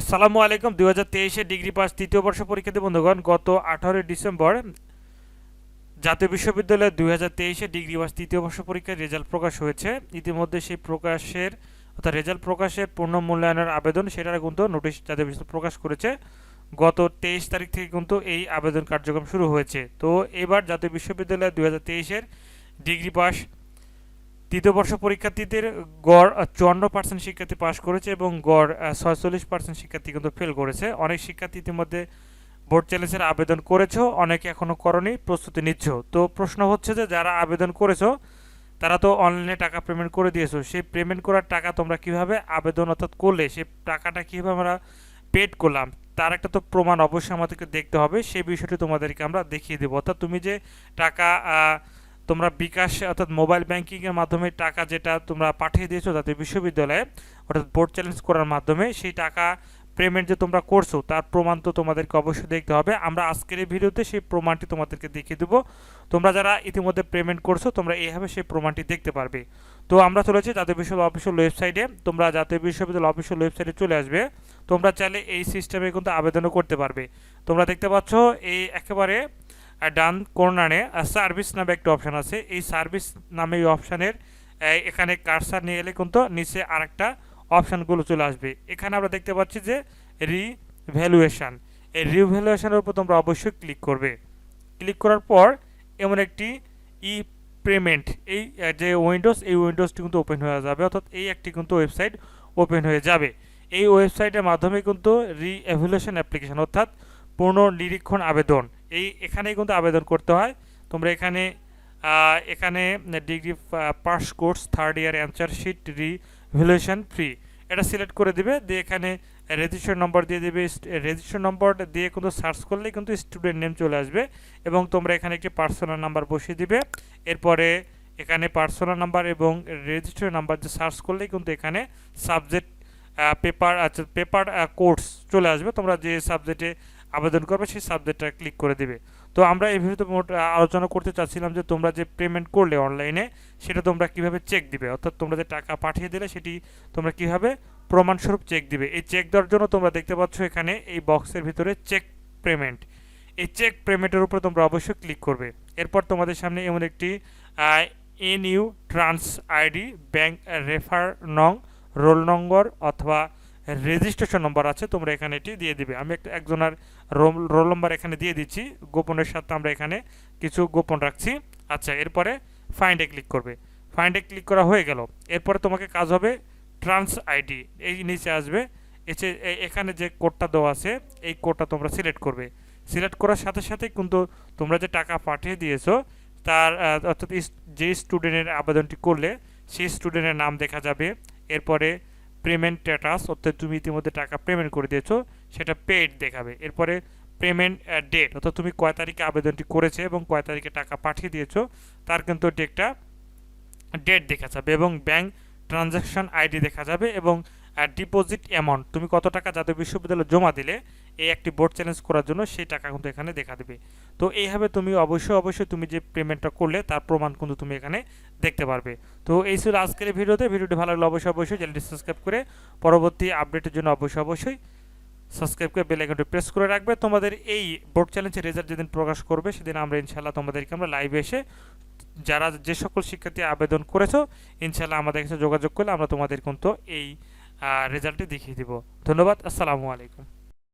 আসসালামু আলাইকুম। দুই হাজার তেইশে ডিগ্রি পাস তৃতীয় বর্ষ পরীক্ষার্থী বন্ধুগণ, গত আঠারোই ডিসেম্বর জাতীয় বিশ্ববিদ্যালয়ের দুই হাজার তেইশে ডিগ্রি পাস তৃতীয় বর্ষ পরীক্ষার রেজাল্ট প্রকাশ হয়েছে। ইতিমধ্যে সেই প্রকাশের, অর্থাৎ রেজাল্ট প্রকাশের পূর্ণ মূল্যায়নের আবেদন সেটার কিন্তু নোটিশ জাতীয় বিশ্ববিদ্যালয় প্রকাশ করেছে। গত তেইশ তারিখ থেকে কিন্তু এই আবেদন কার্যক্রম শুরু হয়েছে। তো এবার জাতীয় বিশ্ববিদ্যালয় দুই হাজার তেইশের ডিগ্রি পাস তৃতীয় বর্ষ পরীক্ষার্থীদের গড় চুয়ান্ন পার্সেন্ট শিক্ষার্থী পাশ করেছে এবং গড় ছয়চল্লিশ পার্সেন্ট শিক্ষার্থী কিন্তু ফেল করেছে। অনেক শিক্ষার্থী ইতিমধ্যে বোর্ড চ্যালেঞ্জের আবেদন করেছ, অনেকে এখনও করনি, প্রস্তুতি নিচ্ছ। তো প্রশ্ন হচ্ছে যে, যারা আবেদন করেছ, তারা তো অনলাইনে টাকা পেমেন্ট করে দিয়েছ। সেই পেমেন্ট করার টাকা তোমরা কীভাবে আবেদন অর্থাৎ করলে সেই টাকাটা কীভাবে আমরা পেড করলাম, তার একটা তো প্রমাণ অবশ্যই আমাদেরকে দেখতে হবে। সেই বিষয়টি তোমাদেরকে আমরা দেখিয়ে দেবো। অর্থাৎ তুমি যে টাকা তোমরা বিকাশ অর্থাৎ মোবাইল ব্যাংকিংয়ের মাধ্যমে টাকা যেটা তোমরা পাঠিয়ে দিয়েছ তাতে বিশ্ববিদ্যালয়ে অর্থাৎ বোর্ড চ্যালেঞ্জ করার মাধ্যমে সেই টাকা পেমেন্ট যে তোমরা করছ, তার প্রমাণ তো তোমাদেরকে অবশ্যই দেখতে হবে। আমরা আজকের এই ভিডিওতে সেই প্রমাণটি তোমাদেরকে দেখিয়ে দেবো। তোমরা যারা ইতিমধ্যে পেমেন্ট করছ, তোমরা এইভাবে সেই প্রমাণটি দেখতে পারবে। তো আমরা চলেছি জাতীয় বিশ্ববিদ্যালয় অফিসিয়াল ওয়েবসাইটে তোমরা জাতীয় বিশ্ববিদ্যালয় অফিসিয়াল ওয়েবসাইটে চলে আসবে। তোমরা চাইলে এই সিস্টেমে কিন্তু আবেদনও করতে পারবে। তোমরা দেখতে পাচ্ছ, এই একেবারে ডান কর্নারে সার্ভিস নামে একটা অপশান আছে। এই সার্ভিস নামে এই অপশানের এখানে কারসার নিয়ে এলে কিন্তু নিচে আরেকটা অপশানগুলো চলে আসবে। এখানে আমরা দেখতে পাচ্ছি যে রিভ্যালুয়েশন এই রিভ্যালুয়েশনের উপর তোমরা অবশ্যই ক্লিক করবে। ক্লিক করার পর এমন একটি ই পেমেন্ট এই যে উইন্ডোজ এই উইন্ডোজটি কিন্তু ওপেন হয়ে যাবে। অর্থাৎ এই একটি কিন্তু ওয়েবসাইট ওপেন হয়ে যাবে। এই ওয়েবসাইটের মাধ্যমে কিন্তু রি এভ্যালুয়েশন অ্যাপ্লিকেশন অর্থাৎ পুনর্নিরীক্ষণ আবেদন। এই এখানেই কিন্তু আবেদন করতে হয়। তোমরা এখানে এখানে degree pass course third year answer sheet revaluation free এটা সিলেক্ট করে দিবে, দিয়ে এখানে রেজিস্ট্রেশন নম্বর দিয়ে দেবে। রেজিস্ট্রেশন নম্বর দিয়ে কিন্তু সার্চ করলেই কিন্তু স্টুডেন্ট নেম চলে আসবে এবং তোমরা এখানে একটি পার্সোনাল নাম্বার বসিয়ে দিবে। এরপরে এখানে পার্সোনাল নাম্বার এবং রেজিস্ট্রেশন নাম্বার যে সার্চ করলেই কিন্তু এখানে সাবজেক্ট পেপার আচ্ছা পেপার কোর্স চলে আসবে। তোমরা যে সাবজেক্টে আবেদন করবে, সেই সাবজেক্টটা ক্লিক করে দিবে। তো আমরা এই ভিডিওতে মোট আলোচনা করতে চাচ্ছিলাম যে তোমরা যে পেমেন্ট করলে অনলাইনে সেটা তোমরা কীভাবে চেক দিবে? অর্থাৎ তোমরা যে টাকা পাঠিয়ে দিলে, সেটি তোমরা কীভাবে প্রমাণস্বরূপ চেক দিবে? এই চেক দেওয়ার জন্য তোমরা দেখতে পাচ্ছ এখানে এই বক্সের ভিতরে চেক পেমেন্ট এই চেক পেমেন্টের উপর তোমরা অবশ্যই ক্লিক করবে। এরপর তোমাদের সামনে এমন একটি N U trans ID bank refer নং রোল নম্বর অথবা রেজিস্ট্রেশন নম্বর আছে, তোমরা এখানে এটি দিয়ে দিবে। আমি একটা একজনের রোল নম্বর এখানে দিয়ে দিচ্ছি। গোপনের সাথে আমরা এখানে কিছু গোপন রাখছি। আচ্ছা এরপরে ফাইন্ডে ক্লিক করবে। ফাইন্ডে ক্লিক করা হয়ে গেল। এরপরে তোমাকে কাজ হবে ট্রান্স আইডি এই নিচে আসবে। এসে এখানে যে কোডটা দেওয়া আছে, এই কোডটা তোমরা সিলেক্ট করবে। সিলেক্ট করার সাথে সাথে কিন্তু তোমরা যে টাকা পাঠিয়ে দিয়েছ, তার অর্থাৎ যে স্টুডেন্টের আবেদনটি করলে, সেই স্টুডেন্টের নাম দেখা যাবে। এরপরে পেমেন্ট স্ট্যাটাস অর্থাৎ তুমি ইতিমধ্যে টাকা পেমেন্ট করে দিয়েছ, সেটা পেড দেখাবে। এরপরে পেমেন্ট ডেট অর্থাৎ তুমি কয় তারিখে আবেদনটি করেছে এবং কয় তারিখে টাকা পাঠিয়ে দিয়েছ, তার কিন্তু ডেটটা ডেট দেখা যাবে এবং ব্যাংক ট্রানজ্যাকশন আইডি দেখা যাবে এবং ডিপোজিট অ্যামাউন্ট তুমি কত টাকা জাতীয় বিশ্ববিদ্যালয়ে জমা দিলে এই একটি বোর্ড চ্যালেঞ্জ করার জন্য সেই টাকা কিন্তু এখানে দেখা দেবে। তো এইভাবে তুমি অবশ্যই অবশ্যই তুমি যে পেমেন্টটা করলে তার প্রমাণ কিন্তু তুমি এখানে দেখতে পারবে। তো এই ছিল আজকের ভিডিওতে। ভিডিওটি ভালো লাগলে অবশ্যই অবশ্যই চ্যানেলটি সাবস্ক্রাইব করে পরবর্তী আপডেটের জন্য অবশ্যই অবশ্যই সাবস্ক্রাইব করে বেল আইকনটি প্রেস করে রাখবে। তোমাদের এই বোর্ড চ্যালেঞ্জের রেজাল্ট যেদিন প্রকাশ করবে সেদিন আমরা ইনশাল্লাহ তোমাদেরকে আমরা লাইভে এসে যারা যে সকল শিক্ষার্থী আবেদন করেছ ইনশাল্লাহ আমাদের কাছে যোগাযোগ করলে আমরা তোমাদের কিন্তু এই রেজাল্টটি দেখিয়ে দিব। ধন্যবাদ। আসসালামু আলাইকুম।